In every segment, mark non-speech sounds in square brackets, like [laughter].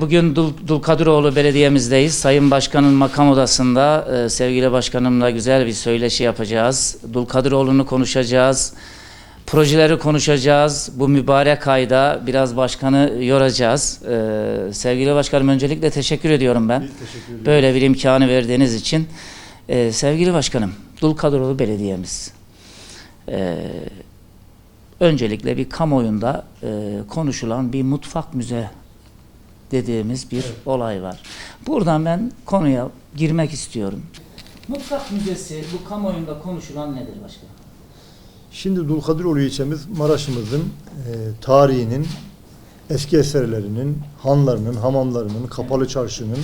Bugün Dul Dulkadiroğlu Belediye'mizdeyiz. Sayın Başkan'ın makam odasında e, sevgili başkanımla güzel bir söyleşi yapacağız. Dulkadiroğlu'nu konuşacağız. Projeleri konuşacağız. Bu mübarek ayda biraz başkanı yoracağız. E, sevgili başkanım öncelikle teşekkür ediyorum ben. Böyle bir imkanı verdiğiniz için. E, sevgili başkanım, Dulkadiroğlu Belediye'miz. E, öncelikle bir kamuoyunda e, konuşulan bir mutfak müze dediğimiz bir olay var. Buradan ben konuya girmek istiyorum. Mutfak müzesi bu kamuoyunda konuşulan nedir başkanım? Şimdi Dulkadiroğlu ilçemiz Maraş'ımızın e, tarihinin, eski eserlerinin, hanlarının, hamamlarının, kapalı çarşının,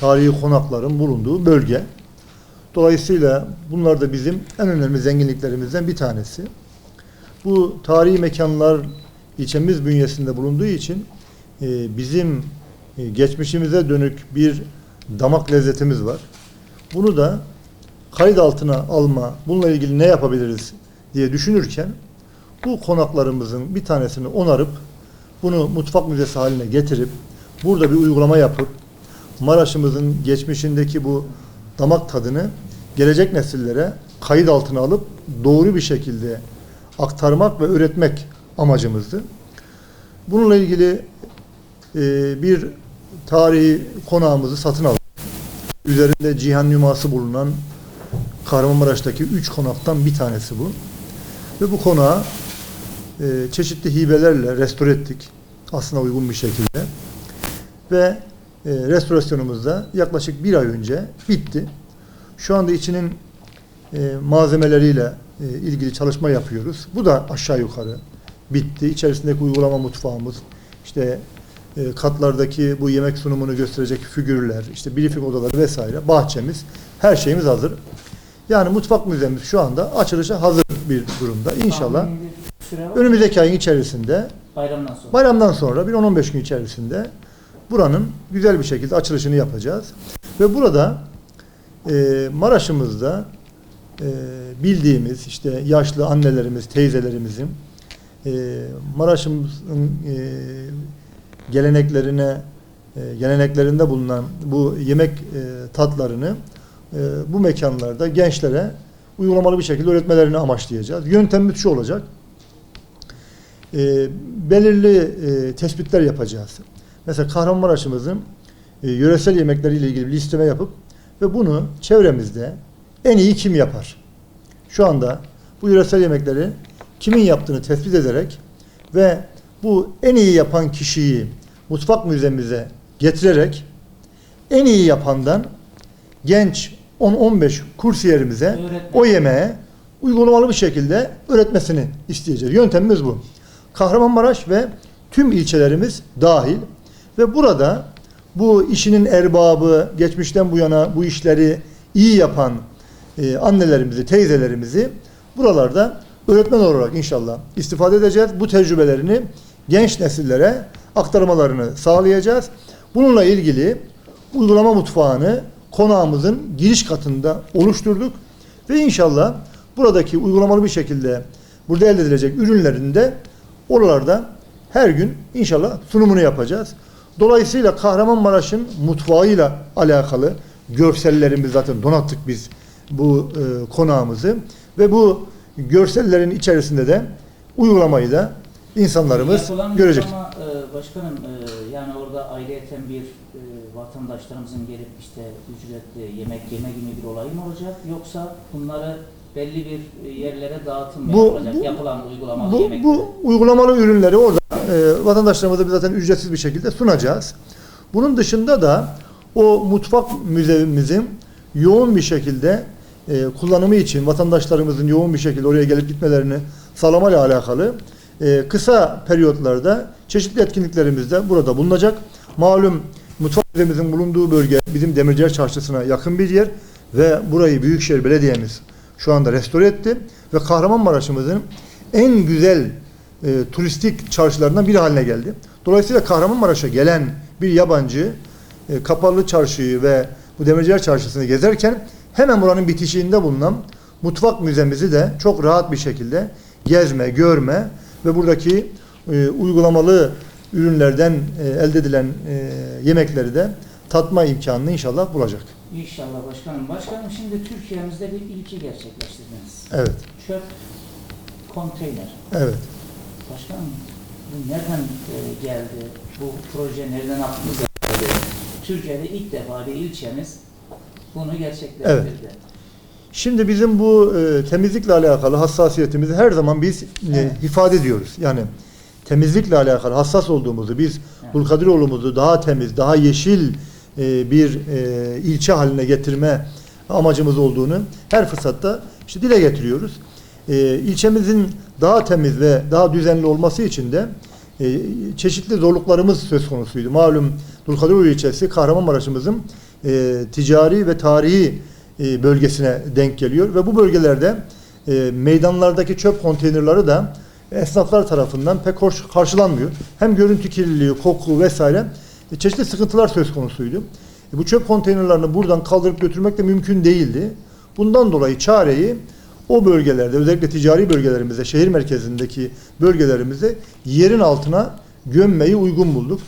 tarihi konakların bulunduğu bölge. Dolayısıyla bunlar da bizim en önemli zenginliklerimizden bir tanesi. Bu tarihi mekanlar ilçemiz bünyesinde bulunduğu için bizim e, geçmişimize dönük bir damak lezzetimiz var. Bunu da kayıt altına alma, bununla ilgili ne yapabiliriz diye düşünürken bu konaklarımızın bir tanesini onarıp bunu mutfak müzesi haline getirip burada bir uygulama yapıp Maraş'ımızın geçmişindeki bu damak tadını gelecek nesillere kayıt altına alıp doğru bir şekilde aktarmak ve öğretmek amacımızdı. Bununla ilgili e, bir tarihi konağımızı satın aldık. Üzerinde cihan nüması bulunan Kahramanmaraş'taki üç konaktan bir tanesi bu. Ve bu konağı e, çeşitli hibelerle restore ettik. Aslına uygun bir şekilde. Ve e, restorasyonumuz da yaklaşık bir ay önce bitti. Şu anda içinin e, malzemeleriyle ilgili çalışma yapıyoruz. Bu da aşağı yukarı bitti. İçerisindeki uygulama mutfağımız, işte e, katlardaki bu yemek sunumunu gösterecek figürler, işte briefing odaları vesaire, bahçemiz, her şeyimiz hazır. Yani mutfak müzemiz şu anda açılışa hazır bir durumda. İnşallah önümüzdeki ayın içerisinde, Bayramdan sonra. bayramdan sonra bir 10-15 gün içerisinde buranın güzel bir şekilde açılışını yapacağız. Ve burada e, Maraş'ımızda e, bildiğimiz işte yaşlı annelerimiz, teyzelerimizin e, Maraş'ımızın e, geleneklerine e, geleneklerinde bulunan bu yemek e, tatlarını e, bu mekanlarda gençlere uygulamalı bir şekilde öğretmelerini amaçlayacağız. Yöntemimiz şu olacak. Belirli tespitler yapacağız. Mesela Kahramanmaraş'ımızın yöresel yemekleriyle ilgili bir listeme yapıp ve bunu çevremizde en iyi kim yapar? Şu anda bu yöresel yemekleri kimin yaptığını tespit ederek ve bu en iyi yapan kişiyi mutfak müzemize getirerek en iyi yapandan genç 10-15 kursiyerimize Öğretmen. o yemeğe uygulamalı bir şekilde öğretmesini isteyeceğiz. Yöntemimiz bu. Kahramanmaraş ve tüm ilçelerimiz dahil ve burada bu işinin erbabı, geçmişten bu yana bu işleri iyi yapan e, annelerimizi, teyzelerimizi buralarda öğretmen olarak inşallah istifade edeceğiz. Bu tecrübelerini genç nesillere aktarmalarını sağlayacağız. Bununla ilgili uygulama mutfağını konağımızın giriş katında oluşturduk ve inşallah buradaki uygulamalı bir şekilde burada elde edilecek ürünlerin de oralarda her gün inşallah sunumunu yapacağız. Dolayısıyla Kahramanmaraş'ın mutfağıyla alakalı görsellerimizi zaten donattık biz bu e, konağımızı ve bu görsellerin içerisinde de uygulamayı da insanlarımız Yapılan görecek. uygulama, e, başkanım e, yani orada ayrıyeten bir e, vatandaşlarımızın gelip işte ücretli yemek yeme gibi bir olay mı olacak yoksa bunları belli bir yerlere dağıtım mı Bu- yapılacak bu- yapılan uygulamalı Bu, yemekler? bu uygulamalı ürünleri orada e, vatandaşlarımıza zaten ücretsiz bir şekilde sunacağız. Bunun dışında da o mutfak müzemizin yoğun bir şekilde e, kullanımı için vatandaşlarımızın yoğun bir şekilde oraya gelip gitmelerini sağlamayla alakalı e, kısa periyotlarda çeşitli etkinliklerimiz de burada bulunacak. Malum mutfak müzemizin bulunduğu bölge bizim Demirciler Çarşısı'na yakın bir yer ve burayı Büyükşehir Belediye'miz şu anda restore etti ve Kahramanmaraş'ımızın en güzel e, turistik çarşılarından biri haline geldi. Dolayısıyla Kahramanmaraş'a gelen bir yabancı e, Kapalı Çarşı'yı ve bu Demirciler Çarşısı'nı gezerken hemen buranın bitişiğinde bulunan mutfak müzemizi de çok rahat bir şekilde gezme, görme ve buradaki e, uygulamalı ürünlerden e, elde edilen e, yemekleri de tatma imkanını inşallah bulacak. İnşallah başkanım. Başkanım şimdi Türkiye'mizde bir ilki gerçekleştirdiniz. Evet, Çöp konteyner. evet. Başkanım bu nereden e, geldi? Bu proje nereden aklınıza geldi? Türkiye'de ilk defa bir ilçemiz bunu gerçekleştirdi. Şimdi bizim bu e, temizlikle alakalı hassasiyetimizi her zaman biz e, Evet. ifade ediyoruz. Yani temizlikle alakalı hassas olduğumuzu, biz Evet. Dulkadiroğlu'muzu daha temiz, daha yeşil e, bir e, ilçe haline getirme amacımız olduğunu her fırsatta işte dile getiriyoruz. E, ilçemizin daha temiz ve daha düzenli olması için de e, çeşitli zorluklarımız söz konusuydu. Malum Dulkadiroğlu ilçesi Kahramanmaraş'ımızın e, ticari ve tarihi e, bölgesine denk geliyor ve bu bölgelerde e, meydanlardaki çöp konteynerları da esnaflar tarafından pek hoş karşılanmıyor. Hem görüntü kirliliği, koku vesaire e, çeşitli sıkıntılar söz konusuydu. Bu çöp konteynerlerini buradan kaldırıp götürmek de mümkün değildi. Bundan dolayı çareyi o bölgelerde özellikle ticari bölgelerimizde, şehir merkezindeki bölgelerimizde yerin altına gömmeyi uygun bulduk.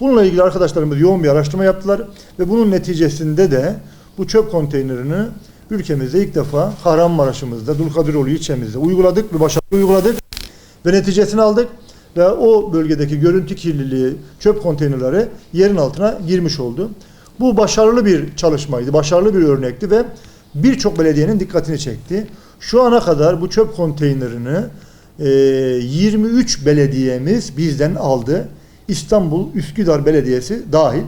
Bununla ilgili arkadaşlarımız yoğun bir araştırma yaptılar ve bunun neticesinde de bu çöp konteynerini ülkemizde ilk defa Kahramanmaraş'ımızda, Dulkadiroğlu ilçemizde uyguladık ve başarılı uyguladık ve neticesini aldık ve o bölgedeki görüntü kirliliği, çöp konteynerleri yerin altına girmiş oldu. Bu başarılı bir çalışmaydı, başarılı bir örnekti ve birçok belediyenin dikkatini çekti. Şu ana kadar bu çöp konteynerini e, 23 belediyemiz bizden aldı. İstanbul Üsküdar Belediyesi dahil.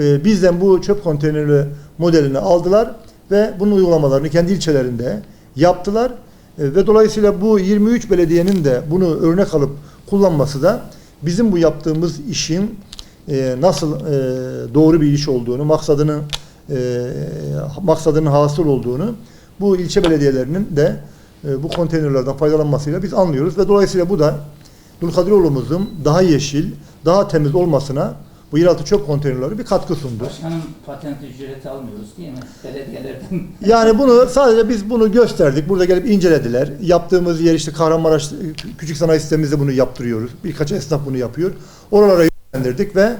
E, bizden bu çöp konteyneri modelini aldılar ve bunun uygulamalarını kendi ilçelerinde yaptılar. E, ve dolayısıyla bu 23 belediyenin de bunu örnek alıp kullanması da bizim bu yaptığımız işin e, nasıl e, doğru bir iş olduğunu, maksadının e, maksadının hasıl olduğunu bu ilçe belediyelerinin de bu konteynerlerden faydalanmasıyla biz anlıyoruz ve dolayısıyla bu da Dulkadiroğlu'muzun daha yeşil, daha temiz olmasına bu yeraltı çöp konteynerleri bir katkı sundu. Başkanım patent ücreti almıyoruz değil mi? Belediyelerden. [laughs] Yani bunu sadece biz bunu gösterdik. Burada gelip incelediler. Yaptığımız yer işte Kahramanmaraş Küçük Sanayi Sistemimizde bunu yaptırıyoruz. Birkaç esnaf bunu yapıyor. Oralara yönlendirdik ve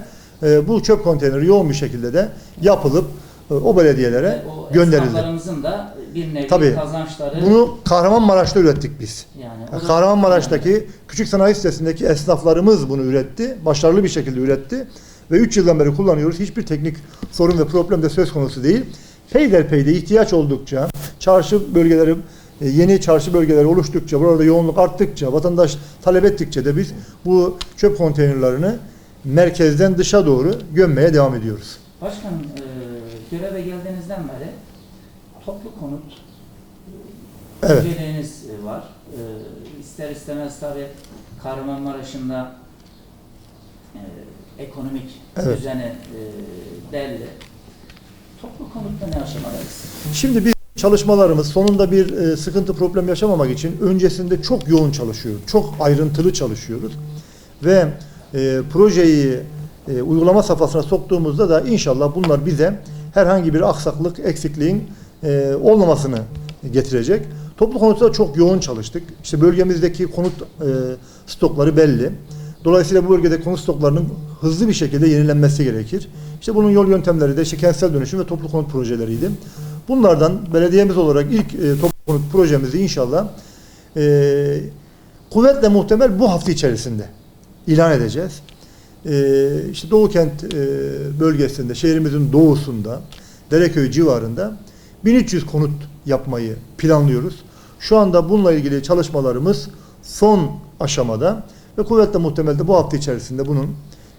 e, bu çöp konteyneri yoğun bir şekilde de yapılıp e, o belediyelere o gönderildi. esnaflarımızın da bir nevi Tabii. kazançları Bunu Kahramanmaraş'ta ürettik biz. yani da- Kahramanmaraş'taki küçük sanayi sitesindeki esnaflarımız bunu üretti. Başarılı bir şekilde üretti. Ve 3 yıldan beri kullanıyoruz. Hiçbir teknik sorun ve problem de söz konusu değil. Peyderpeyde ihtiyaç oldukça, çarşı bölgeleri, e, yeni çarşı bölgeleri oluştukça, burada yoğunluk arttıkça, vatandaş talep ettikçe de biz bu çöp konteynerlerini merkezden dışa doğru gömmeye devam ediyoruz. Başkanım e, göreve geldiğinizden beri toplu konut Evet. projeniz var. E, ister istemez tabi Kahramanmaraş'ın da e, ekonomik Evet. düzeni e, belli. Toplu konutta ne aşamadayız? Şimdi biz çalışmalarımız sonunda bir e, sıkıntı problem yaşamamak için öncesinde çok yoğun çalışıyoruz. Çok ayrıntılı çalışıyoruz. Ve e, projeyi e, uygulama safhasına soktuğumuzda da inşallah bunlar bize herhangi bir aksaklık, eksikliğin e, olmamasını getirecek. Toplu konutta çok yoğun çalıştık. İşte bölgemizdeki konut e, stokları belli. Dolayısıyla bu bölgede konut stoklarının hızlı bir şekilde yenilenmesi gerekir. İşte bunun yol yöntemleri de işte kentsel dönüşüm ve toplu konut projeleriydi. Bunlardan belediyemiz olarak ilk e, toplu konut projemizi inşallah e, kuvvetle muhtemel bu hafta içerisinde ilan edeceğiz. E, işte Doğu Kent e, bölgesinde, şehrimizin doğusunda, Dereköy civarında 1300 konut yapmayı planlıyoruz. Şu anda bununla ilgili çalışmalarımız son aşamada ve kuvvetle muhtemel de bu hafta içerisinde bunun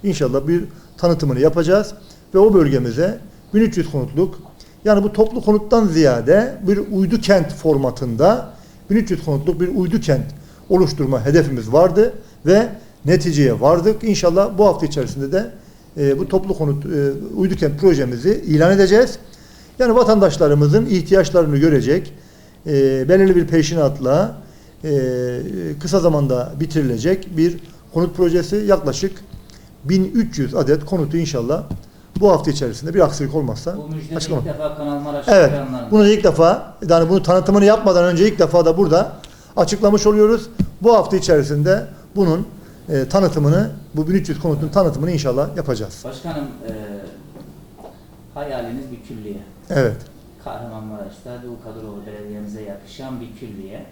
inşallah bir tanıtımını yapacağız ve o bölgemize 1300 konutluk yani bu toplu konuttan ziyade bir uydu kent formatında 1300 konutluk bir uydu kent oluşturma hedefimiz vardı ve neticeye vardık. İnşallah bu hafta içerisinde de e, bu toplu konut e, uydu kent projemizi ilan edeceğiz. Yani vatandaşlarımızın ihtiyaçlarını görecek, e, belirli bir peşinatla kısa zamanda bitirilecek bir konut projesi yaklaşık 1300 adet konutu inşallah bu hafta içerisinde bir aksilik olmazsa Bu müjde açıklama. ilk defa Kanal Maraş Evet. Bunu ilk defa yani bunu tanıtımını yapmadan önce ilk defa da burada açıklamış oluyoruz. Bu hafta içerisinde bunun e, tanıtımını, bu 1300 konutun tanıtımını inşallah yapacağız. Başkanım e, hayaliniz bir külliye. Evet. Kahramanmaraş'ta Doğu Kadıroğlu Belediye'mize yakışan bir külliye.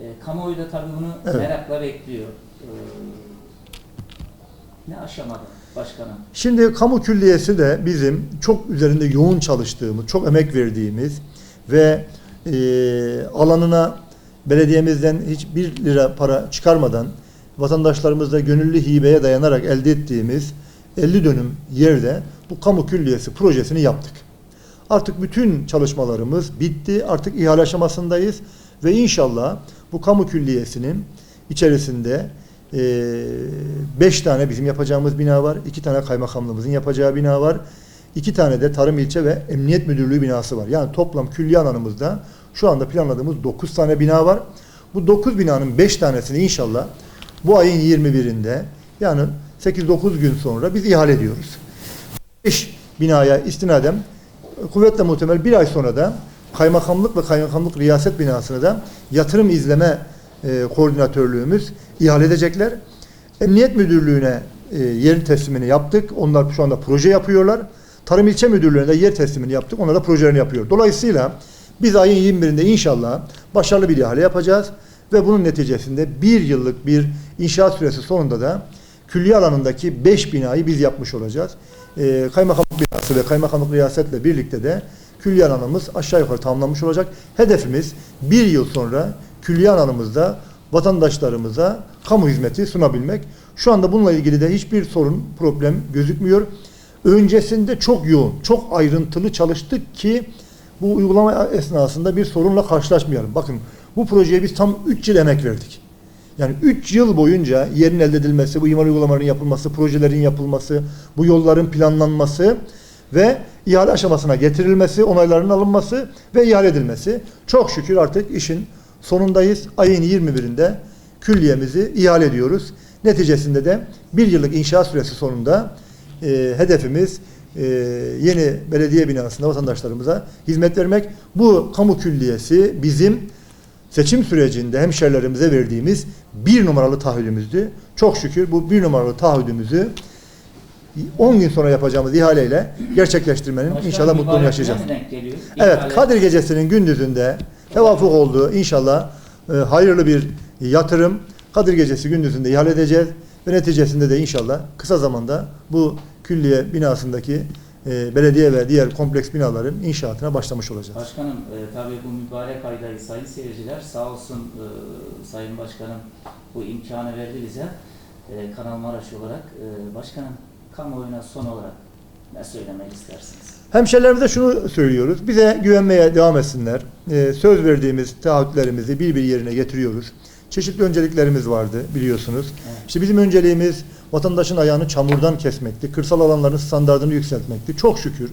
E, kamuoyu da tabii bunu Evet. merakla bekliyor. E, ne aşamada başkanım? Şimdi kamu külliyesi de bizim çok üzerinde yoğun çalıştığımız, çok emek verdiğimiz ve e, alanına belediyemizden hiçbir lira para çıkarmadan vatandaşlarımızla gönüllü hibeye dayanarak elde ettiğimiz 50 dönüm yerde bu kamu külliyesi projesini yaptık. Artık bütün çalışmalarımız bitti. Artık ihale aşamasındayız ve inşallah bu kamu külliyesinin içerisinde 5 tane bizim yapacağımız bina var. 2 tane kaymakamlığımızın yapacağı bina var. 2 tane de Tarım İlçe ve Emniyet Müdürlüğü binası var. Yani toplam külliye alanımızda şu anda planladığımız 9 tane bina var. Bu 9 binanın 5 tanesini inşallah bu ayın 21'inde yani 8-9 gün sonra biz ihale ediyoruz. 5 binaya istinaden kuvvetle muhtemel bir ay sonra da kaymakamlık ve kaymakamlık riyaset binasına da yatırım izleme e, koordinatörlüğümüz ihale edecekler. Emniyet Müdürlüğü'ne e, yer teslimini yaptık. Onlar şu anda proje yapıyorlar. Tarım İlçe Müdürlüğü'ne de yer teslimini yaptık. Onlar da projelerini yapıyor. Dolayısıyla biz ayın 21'inde inşallah başarılı bir ihale yapacağız ve bunun neticesinde bir yıllık bir inşaat süresi sonunda da külliye alanındaki 5 binayı biz yapmış olacağız. Ee, kaymakamlık binası ve kaymakamlık riyasetle birlikte de külliye alanımız aşağı yukarı tamamlanmış olacak. Hedefimiz bir yıl sonra külliye alanımızda vatandaşlarımıza kamu hizmeti sunabilmek. Şu anda bununla ilgili de hiçbir sorun, problem gözükmüyor. Öncesinde çok yoğun, çok ayrıntılı çalıştık ki bu uygulama esnasında bir sorunla karşılaşmayalım. Bakın bu projeye biz tam 3 yıl emek verdik. Yani 3 yıl boyunca yerin elde edilmesi, bu imar uygulamalarının yapılması, projelerin yapılması, bu yolların planlanması ve ihale aşamasına getirilmesi, onayların alınması ve ihale edilmesi. Çok şükür artık işin sonundayız. Ayın 21'inde külliyemizi ihale ediyoruz. Neticesinde de bir yıllık inşaat süresi sonunda e, hedefimiz e, yeni belediye binasında vatandaşlarımıza hizmet vermek. Bu kamu külliyesi bizim seçim sürecinde hemşerilerimize verdiğimiz bir numaralı taahhüdümüzdü. Çok şükür bu bir numaralı taahhüdümüzü 10 gün sonra yapacağımız ihaleyle gerçekleştirmenin Başkanım, inşallah mutluluğunu yaşayacağız. Evet, Kadir Gecesi'nin gündüzünde tevafuk oldu. İnşallah e, hayırlı bir yatırım. Kadir Gecesi gündüzünde ihale edeceğiz ve neticesinde de inşallah kısa zamanda bu külliye binasındaki e, belediye ve diğer kompleks binaların inşaatına başlamış olacağız. Başkanım e, tabii bu mübarek aydayız sayın seyirciler. Sağ olsun e, Sayın Başkanım bu imkanı verdi bize. E, Kanal Maraş olarak. E, başkanım kamuoyuna son olarak ne söylemek istersiniz? Hemşerilerimize şunu söylüyoruz. Bize güvenmeye devam etsinler. Ee, söz verdiğimiz taahhütlerimizi bir bir yerine getiriyoruz. Çeşitli önceliklerimiz vardı biliyorsunuz. Evet. İşte bizim önceliğimiz vatandaşın ayağını çamurdan kesmekti. Kırsal alanların standartını yükseltmekti. Çok şükür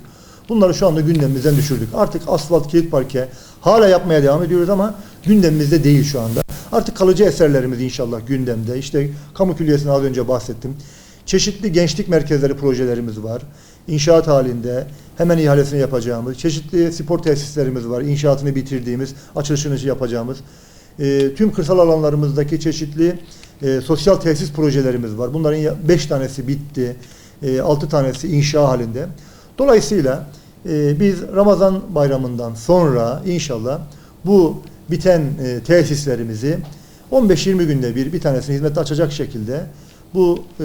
bunları şu anda gündemimizden düşürdük. Artık asfalt, kilit parke hala yapmaya devam ediyoruz ama gündemimizde değil şu anda. Artık kalıcı eserlerimiz inşallah gündemde. İşte kamu külliyesini az önce bahsettim. Çeşitli gençlik merkezleri projelerimiz var. İnşaat halinde hemen ihalesini yapacağımız, çeşitli spor tesislerimiz var. İnşaatını bitirdiğimiz, açılışını yapacağımız. E, tüm kırsal alanlarımızdaki çeşitli e, sosyal tesis projelerimiz var. Bunların 5 tanesi bitti, 6 tanesi inşa halinde. Dolayısıyla e, biz Ramazan bayramından sonra inşallah bu biten e, tesislerimizi 15-20 günde bir bir tanesini hizmete açacak şekilde bu e,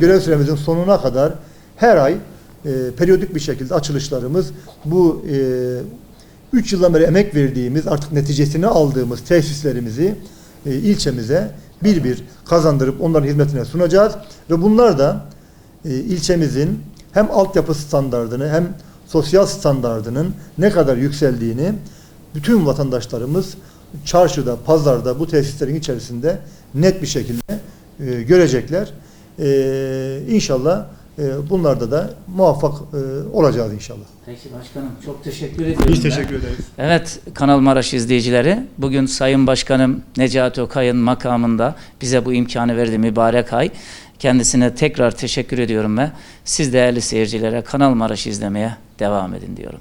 görev süremizin sonuna kadar her ay e, periyodik bir şekilde açılışlarımız bu 3 yıldan beri emek verdiğimiz artık neticesini aldığımız tesislerimizi e, ilçemize bir bir kazandırıp onların hizmetine sunacağız. Ve bunlar da e, ilçemizin hem altyapı standardını hem sosyal standardının ne kadar yükseldiğini bütün vatandaşlarımız çarşıda, pazarda bu tesislerin içerisinde net bir şekilde e, görecekler. E, inşallah e, bunlarda da muvaffak e, olacağız inşallah. Peki başkanım çok teşekkür ediyorum. ben. ederiz. Evet Kanal Maraş izleyicileri bugün Sayın Başkanım Necati Okay'ın makamında bize bu imkanı verdi mübarek ay. Kendisine tekrar teşekkür ediyorum ve siz değerli seyircilere Kanal Maraş izlemeye devam edin diyorum.